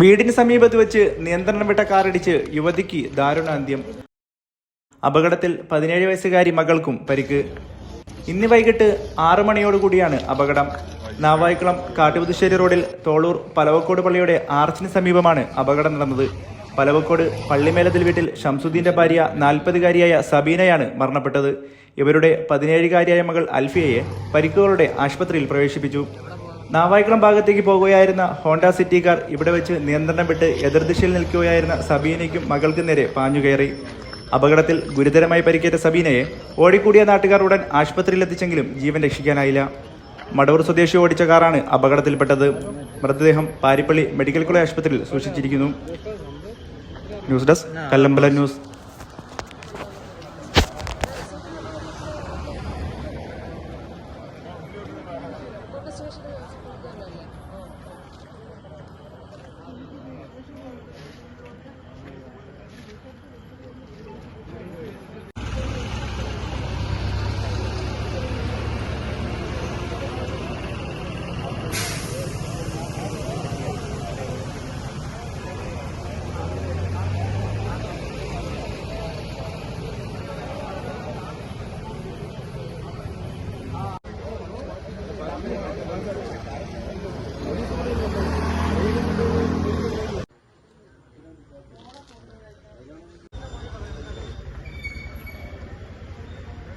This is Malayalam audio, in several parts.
വീടിന് സമീപത്ത് വെച്ച് നിയന്ത്രണം വിട്ട കാറിടിച്ച് യുവതിക്ക് ദാരുണാന്ത്യം. അപകടത്തിൽ പതിനേഴ് വയസ്സുകാരി മകൾക്കും പരിക്ക്. ഇന്ന് വൈകിട്ട് ആറു മണിയോടുകൂടിയാണ് അപകടം. നാവായിക്കുളം കാട്ടുപുതുശ്ശേരി റോഡിൽ തോളൂർ പലവക്കോട് പള്ളിയുടെ ആർച്ചിന് സമീപമാണ് അപകടം നടന്നത്. പലവക്കോട് പള്ളിമേലത്തിൽ വീട്ടിൽ ഷംസുദ്ദീന്റെ ഭാര്യ നാൽപ്പതുകാരിയായ സബീനയാണ് മരണപ്പെട്ടത്. ഇവരുടെ പതിനേഴുകാരിയായ മകൾ അൽഫിയയെ പരിക്കുകളോടെ ആശുപത്രിയിൽ പ്രവേശിപ്പിച്ചു. നാവായിക്കുളം ഭാഗത്തേക്ക് പോകുകയായിരുന്ന ഹോണ്ട സിറ്റി കാർ ഇവിടെ വെച്ച് നിയന്ത്രണം വിട്ട് എതിർദിശയിൽ നിൽക്കുകയായിരുന്ന സബീനയ്ക്കും മകൾക്കും നേരെ പാഞ്ഞുകയറി അപകടത്തിൽ ഗുരുതരമായി പരിക്കേറ്റ സബീനയെ ഓടിക്കൂടിയ നാട്ടുകാർ ഉടൻ ആശുപത്രിയിൽ എത്തിച്ചെങ്കിലും ജീവൻ രക്ഷിക്കാനായില്ല. മടവൂർ സ്വദേശി ഓടിച്ച കാറാണ് അപകടത്തിൽപ്പെട്ടത്. മൃതദേഹം പാരിപ്പള്ളി മെഡിക്കൽ കോളേജ് ആശുപത്രിയിൽ സൂക്ഷിച്ചിരിക്കുന്നു. News desk Kallambala news. 这是个游戏工作人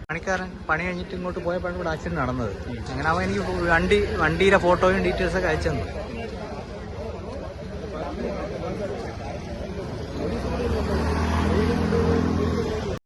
പണിക്കാരൻ പണി കഴിഞ്ഞിട്ട് ഇങ്ങോട്ട് പോയപ്പോഴാണ് ഇവിടെ ആക്സിഡന്റ് നടന്നത്. അങ്ങനെ അവൻ എനിക്ക് വണ്ടി വണ്ടിയിലെ ഫോട്ടോയും ഡീറ്റെയിൽസൊക്കെ അയച്ചു തന്നു.